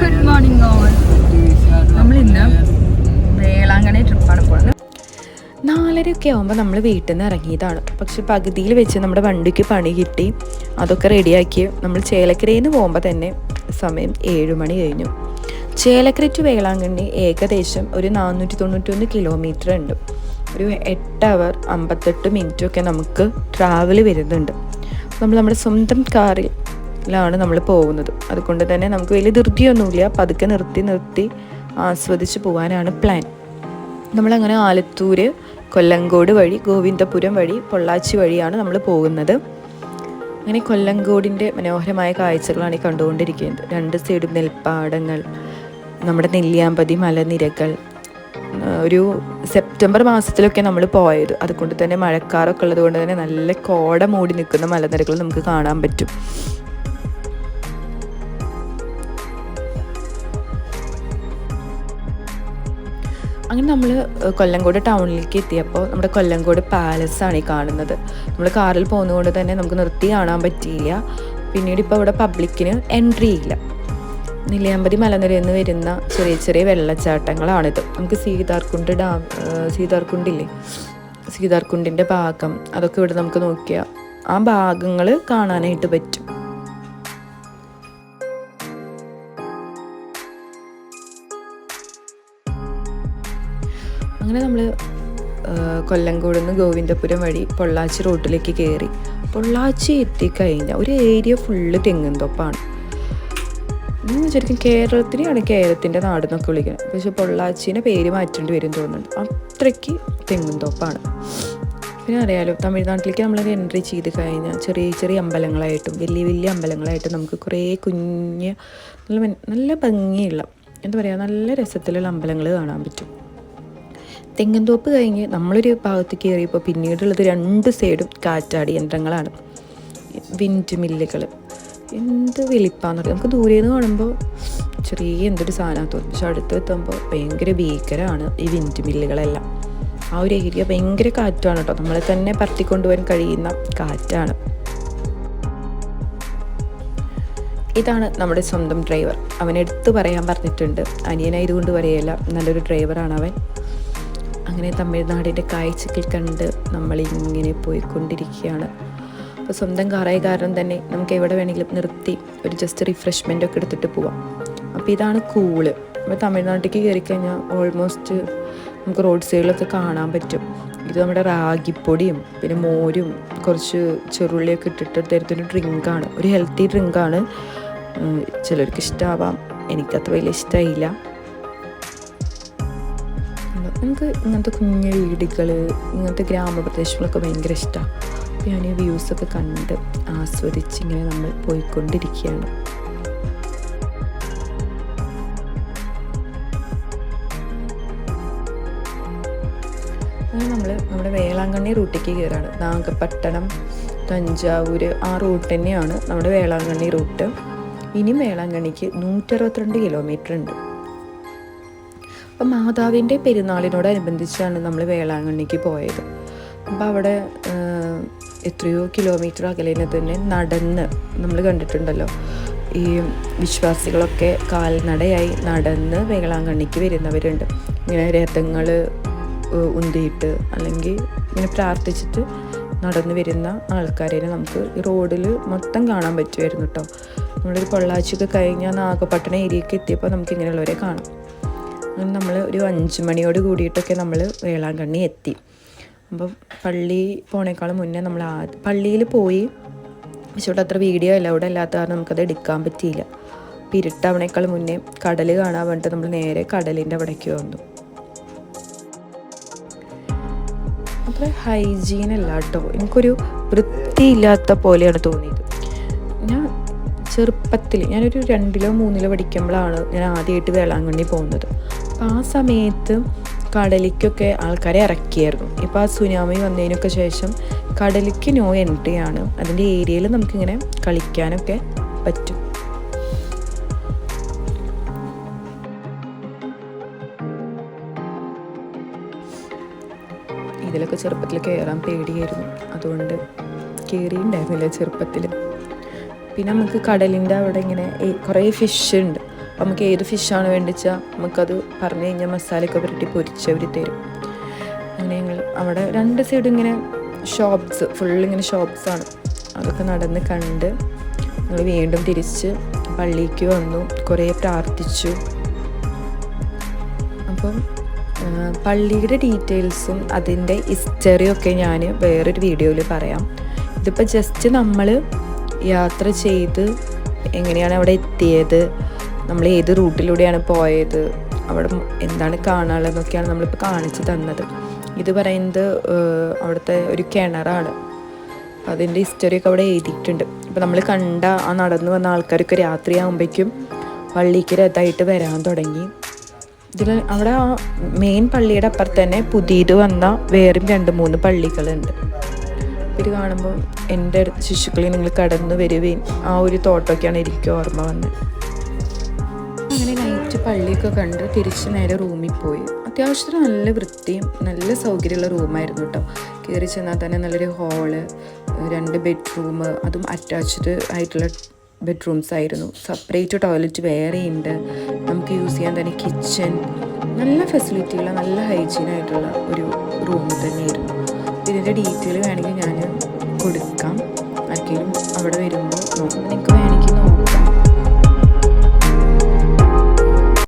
Good morning all നമ്മൾ ഇന്ന് വേളാങ്കണ്ണി ട്രിപ്പാണ് പോകുന്നത് നാലരയൊക്കെ ആകുമ്പോൾ നമ്മൾ വീട്ടിൽ നിന്ന് ഇറങ്ങിയതാണ്. പക്ഷെ പകുതിയിൽ വെച്ച് നമ്മുടെ വണ്ടിക്ക് പണി കിട്ടി. അതൊക്കെ റെഡിയാക്കി നമ്മൾ ചേലക്കരയിൽ നിന്ന് പോകുമ്പോൾ തന്നെ സമയം ഏഴ് മണി കഴിഞ്ഞു. ചേലക്കര ടു വേളാങ്കണ്ണി ഏകദേശം ഒരു നാനൂറ്റി തൊണ്ണൂറ്റൊന്ന് കിലോമീറ്റർ ഉണ്ട്. ഒരു എട്ട് അവർ അമ്പത്തെട്ട് മിനിറ്റൊക്കെ നമുക്ക് ട്രാവൽ വരുന്നുണ്ട്. നമ്മൾ നമ്മുടെ സ്വന്തം കാറിലാണ് നമ്മൾ പോകുന്നത്. അതുകൊണ്ട് തന്നെ നമുക്ക് വലിയ ധൃതിയൊന്നുമില്ല. പതുക്കെ നിർത്തി നിർത്തി ആസ്വദിച്ച് പോകാനാണ് പ്ലാൻ നമ്മളങ്ങനെ ആലത്തൂര് കൊല്ലങ്കോട് വഴി ഗോവിന്ദപുരം വഴി പൊള്ളാച്ചി വഴിയാണ് നമ്മൾ പോകുന്നത്. അങ്ങനെ കൊല്ലങ്കോടിന്റെ മനോഹരമായ കാഴ്ചകളാണ് ഈ കണ്ടുകൊണ്ടിരിക്കുന്നത്. രണ്ട് സൈഡും നെൽപ്പാടങ്ങൾ നമ്മുടെ നെല്ലിയാമ്പതി മലനിരകൾ ഒരു സെപ്റ്റംബർ മാസത്തിലൊക്കെ നമ്മൾ പോയത്. അതുകൊണ്ട് തന്നെ മഴക്കാറൊക്കെ ഉള്ളത് കൊണ്ട് തന്നെ നല്ല കോട മൂടി നിൽക്കുന്ന മലനിരകൾ നമുക്ക് കാണാൻ പറ്റും. അങ്ങനെ നമ്മൾ കൊല്ലംകോട് ടൗണിലേക്ക് എത്തിയപ്പോൾ നമ്മുടെ കൊല്ലംകോട് പാലസാണ് ഈ കാണുന്നത്. നമ്മൾ കാറിൽ പോകുന്നതുകൊണ്ട് തന്നെ നമുക്ക് നിർത്തി കാണാൻ പറ്റിയില്ല. പിന്നീട് ഇപ്പോൾ ഇവിടെ പബ്ലിക്കിന് എൻട്രി ഇല്ല. നെല്ലിയാമ്പതി മലനിരയിൽ നിന്ന് വരുന്ന ചെറിയ ചെറിയ വെള്ളച്ചാട്ടങ്ങളാണിത്. നമുക്ക് സീതാർകുണ്ട് ഡാം സീതാർകുണ്ടില്ലേ? സീതാർകുണ്ടിന്റെ ഭാഗം അതൊക്കെ ഇവിടെ നമുക്ക് നോക്കിയാൽ ആ ഭാഗങ്ങൾ കാണാനായിട്ട് പറ്റും. അങ്ങനെ നമ്മൾ കൊല്ലംകോട് നിന്ന് ഗോവിന്ദപുരം വഴി പൊള്ളാച്ചി റോട്ടിലേക്ക് കയറി പൊള്ളാച്ചി എത്തിക്കഴിഞ്ഞാൽ ഒരു ഏരിയ ഫുള്ള് തെങ്ങും തൊപ്പാണ് ഇന്ന് ശരിക്കും കേരളത്തിനെയാണ് കേരളത്തിന്റെ നാടെന്നൊക്കെ വിളിക്കുന്നത്. പക്ഷെ പൊള്ളാച്ചീനെ പേര് മാറ്റേണ്ടി വരും തോന്നുന്നുണ്ട്. അത്രയ്ക്ക് തെങ്ങും തോപ്പാണ് പിന്നെ അറിയാലോ തമിഴ്നാട്ടിലേക്ക് നമ്മൾ എൻട്രി ചെയ്ത് കഴിഞ്ഞാൽ ചെറിയ ചെറിയ അമ്പലങ്ങളായിട്ടും വലിയ വലിയ അമ്പലങ്ങളായിട്ടും നമുക്ക് കുറേ കുഞ്ഞ് നല്ല നല്ല ഭംഗിയുള്ള എന്താ പറയുക നല്ല രസത്തിലുള്ള അമ്പലങ്ങൾ കാണാൻ പറ്റും. തെങ്ങന്തോപ്പ് കഴിഞ്ഞ് നമ്മളൊരു ഭാഗത്ത് കയറിയപ്പോൾ പിന്നീടുള്ളത് രണ്ട് സൈഡും കാറ്റാടി യന്ത്രങ്ങളാണ്. വിൻഡ് മില്ലുകൾ എന്ത് വലിപ്പാന്ന് പറയുക നമുക്ക് ദൂരെ നിന്ന് കാണുമ്പോൾ ചെറിയ എന്തൊരു സാധനം തോന്നും പക്ഷെ അടുത്ത് എത്തുമ്പോൾ ഭയങ്കര ഭീകരമാണ് ഈ വിൻഡ് മില്ലുകളെല്ലാം. ആ ഒരു ഏരിയ ഭയങ്കര കാറ്റാണ് കേട്ടോ. നമ്മളെ തന്നെ പറത്തിക്കൊണ്ടുപോകാൻ കഴിയുന്ന കാറ്റാണ്. ഇതാണ് നമ്മുടെ സ്വന്തം ഡ്രൈവർ. അവനെടുത്ത് പറയാൻ പറഞ്ഞിട്ടുണ്ട്. അനിയനായതുകൊണ്ട് പറയല്ല. നല്ലൊരു ഡ്രൈവറാണ് അവൻ. അങ്ങനെ തമിഴ്നാടിന്റെ കാഴ്ചകൾ കണ്ട് നമ്മളിങ്ങനെ പോയിക്കൊണ്ടിരിക്കുകയാണ്. അപ്പോൾ സ്വന്തം കാറായ കാരണം തന്നെ നമുക്ക് എവിടെ വേണമെങ്കിലും നിർത്തി ഒരു ജസ്റ്റ് റിഫ്രഷ്മെന്റ് ഒക്കെ എടുത്തിട്ട് പോവാം. അപ്പോൾ ഇതാണ് കൂൾ. അപ്പോൾ തമിഴ്നാട്ടിലേക്ക് കയറി കഴിഞ്ഞാൽ ഓൾമോസ്റ്റ് നമുക്ക് റോഡ് സൈഡിലൊക്കെ കാണാൻ പറ്റും. ഇത് നമ്മുടെ റാഗിപ്പൊടിയും പിന്നെ മോരും കുറച്ച് ചെറുള്ളിയൊക്കെ ഇട്ടിട്ട് തരത്തിന്റെ ഡ്രിങ്കാണ് ഒരു ഹെൽത്തി ഡ്രിങ്കാണ് ചിലർക്ക് ഇഷ്ടമാവാം എനിക്കത്ര വലിയ ഇഷ്ടമായില്ല എനിക്ക് ഇങ്ങനത്തെ കുഞ്ഞു വീടുകൾ ഇങ്ങനത്തെ ഗ്രാമപ്രദേശങ്ങളൊക്കെ ഭയങ്കര ഇഷ്ടമാണ് അപ്പോൾ ഞാൻ ഈ വ്യൂസൊക്കെ കണ്ട് ആസ്വദിച്ച് ഇങ്ങനെ നമ്മൾ പോയിക്കൊണ്ടിരിക്കുകയാണ് നമ്മൾ നമ്മുടെ വേളാങ്കണ്ണി റൂട്ടിലേക്ക് കയറാണ്. നാഗപട്ടണം തഞ്ചാവൂർ ആ റൂട്ട് തന്നെയാണ് നമ്മുടെ വേളാങ്കണ്ണി റൂട്ട്. ഇനി വേളാങ്കണ്ണിക്ക് നൂറ്ററുപത്തിരണ്ട് കിലോമീറ്റർ ഉണ്ട്. അപ്പം മാതാവിന്റെ പെരുന്നാളിനോടനുബന്ധിച്ചാണ് നമ്മൾ വേളാങ്കണ്ണിക്ക് പോയത്. അപ്പോൾ അവിടെ എത്രയോ കിലോമീറ്റർ അകലിനെ തന്നെ നടന്ന് നമ്മൾ കണ്ടിട്ടുണ്ടല്ലോ. ഈ വിശ്വാസികളൊക്കെ കാൽനടയായി നടന്ന് വേളാങ്കണ്ണിക്ക് വരുന്നവരുണ്ട്. ഇങ്ങനെ രഥങ്ങൾ ഉന്തിയിട്ട് അല്ലെങ്കിൽ ഇങ്ങനെ പ്രാർത്ഥിച്ചിട്ട് നടന്നു വരുന്ന ആൾക്കാരെ നമുക്ക് റോഡിൽ മൊത്തം കാണാൻ പറ്റുമായിരുന്നു കേട്ടോ നമ്മളൊരു പൊള്ളാച്ചിയൊക്കെ കഴിഞ്ഞാൽ നാഗപട്ടണ ഏരിയയ്ക്ക് എത്തിയപ്പോൾ നമുക്ക് ഇങ്ങനെയുള്ളവരെ കാണാം. അങ്ങനെ നമ്മൾ ഒരു അഞ്ച് മണിയോട് കൂടിയിട്ടൊക്കെ നമ്മൾ വേളാങ്കണ്ണി എത്തി. അപ്പോൾ പള്ളി പോണേക്കാളും മുന്നേ നമ്മൾ ആ പള്ളിയിൽ പോയി. പക്ഷെ ഇവിടെ അത്ര വീഡിയോ അല്ല അവിടെ അല്ലാത്ത കാരണം നമുക്കത് എടുക്കാൻ പറ്റിയില്ല. അപ്പോൾ ഇരുട്ടാവണേക്കാൾ മുന്നേ കടൽ കാണാൻ വേണ്ടിയിട്ട് നമ്മൾ നേരെ കടലിന്റെ അവിടേക്ക് വന്നു. അത്ര ഹൈജീൻ അല്ല കേട്ടോ. എനിക്കൊരു വൃത്തിയില്ലാത്ത പോലെയാണ് തോന്നിയത്. ഞാൻ ചെറുപ്പത്തിൽ ഞാനൊരു രണ്ടിലോ മൂന്നിലോ പഠിക്കുമ്പോഴാണ് ഞാൻ ആദ്യമായിട്ട് വേളാങ്കണ്ണി പോകുന്നത്. അപ്പോൾ ആ സമയത്ത് കടലിക്കൊക്കെ ആൾക്കാരെ ഇറക്കിയായിരുന്നു. ഇപ്പോൾ ആ സുനാമി വന്നതിനൊക്കെ ശേഷം കടലിക്ക് നോ എൻട്രി ആണ്. അതിന്റെ ഏരിയയിൽ നമുക്കിങ്ങനെ കളിക്കാനൊക്കെ പറ്റും. ഇതിലൊക്കെ ചെറുപ്പത്തിൽ കയറാൻ പേടിയായിരുന്നു. അതുകൊണ്ട് കയറിയിട്ടുണ്ടായിരുന്നില്ല ചെറുപ്പത്തിൽ പിന്നെ നമുക്ക് കടലിന്റെ അവിടെ ഇങ്ങനെ കുറേ ഫിഷ് ഉണ്ട്. നമുക്ക് ഏത് ഫിഷാണ് വേണ്ടിച്ചാൽ നമുക്കത് പറഞ്ഞു കഴിഞ്ഞാൽ മസാലയൊക്കെ പുരട്ടി പൊരിച്ച് അവർ തരും. അങ്ങനെ ഞങ്ങൾ അവിടെ രണ്ട് സൈഡ് ഇങ്ങനെ ഷോപ്സ് ഫുള്ളിങ്ങനെ ഷോപ്സാണ് അതൊക്കെ നടന്ന് കണ്ട് ഞങ്ങൾ വീണ്ടും തിരിച്ച് പള്ളിക്ക് വന്നു. കുറേ പ്രാർത്ഥിച്ചു. അപ്പം പള്ളിയുടെ ഡീറ്റെയിൽസും അതിന്റെ ഹിസ്റ്ററിയൊക്കെ ഞാൻ വേറൊരു വീഡിയോയിൽ പറയാം. ഇതിപ്പോൾ ജസ്റ്റ് നമ്മൾ യാത്ര ചെയ്ത് എങ്ങനെയാണ് അവിടെ എത്തിയത്? നമ്മൾ ഏത് റൂട്ടിലൂടെയാണ് പോയത്? അവിടെ എന്താണ് കാണാനുള്ളതെന്നൊക്കെയാണ് നമ്മളിപ്പോൾ കാണിച്ചു തന്നത്. ഇത് പറയുന്നത് അവിടുത്തെ ഒരു കിണറാണ്. അപ്പോൾ അതിന്റെ ഹിസ്റ്ററിയൊക്കെ അവിടെ എഴുതിയിട്ടുണ്ട്. അപ്പോൾ നമ്മൾ കണ്ട ആ നടന്നു വന്ന ആൾക്കാരൊക്കെ രാത്രിയാകുമ്പോഴേക്കും പള്ളിക്ക് രഥമായിട്ട് വരാൻ തുടങ്ങി. ഇതിൽ അവിടെ ആ മെയിൻ പള്ളിയുടെ അപ്പുറത്ത് തന്നെ പുതിയത് വന്ന വേറും രണ്ട് മൂന്ന് പള്ളികളുണ്ട്. ഇത് കാണുമ്പോൾ എന്റെ അടുത്ത് ശിശുക്കളെ നിങ്ങൾ കടന്നു വരുവേൻ ആ ഒരു തോട്ടമൊക്കെയാണ് എനിക്ക് ഓർമ്മ വന്നത് അങ്ങനെ നൈറ്റ് പള്ളിയൊക്കെ കണ്ട് തിരിച്ച് നേരെ റൂമിൽ പോയി. അത്യാവശ്യത്തിന് നല്ല വൃത്തിയും നല്ല സൗകര്യമുള്ള റൂമായിരുന്നു കേട്ടോ. കയറി ചെന്നാൽ തന്നെ നല്ലൊരു ഹാൾ രണ്ട് ബെഡ്റൂം അതും അറ്റാച്ച്ഡ് ആയിട്ടുള്ള ബെഡ്റൂംസ് ആയിരുന്നു. സെപ്പറേറ്റ് ടോയ്ലറ്റ് വേറെ ഉണ്ട്. നമുക്ക് യൂസ് ചെയ്യാൻ തന്നെ കിച്ചൺ നല്ല ഫെസിലിറ്റിയുള്ള നല്ല ഹൈജീൻ ആയിട്ടുള്ള ഒരു റൂം തന്നെയായിരുന്നു. ഇതിന്റെ ഡീറ്റെയിൽ വേണമെങ്കിൽ ഞാൻ കൊടുക്കാം. ആർക്കെങ്കിലും അവിടെ വരുമ്പോൾ നോക്കാം. നിങ്ങൾക്ക് വേണമെങ്കിൽ നോക്കാം.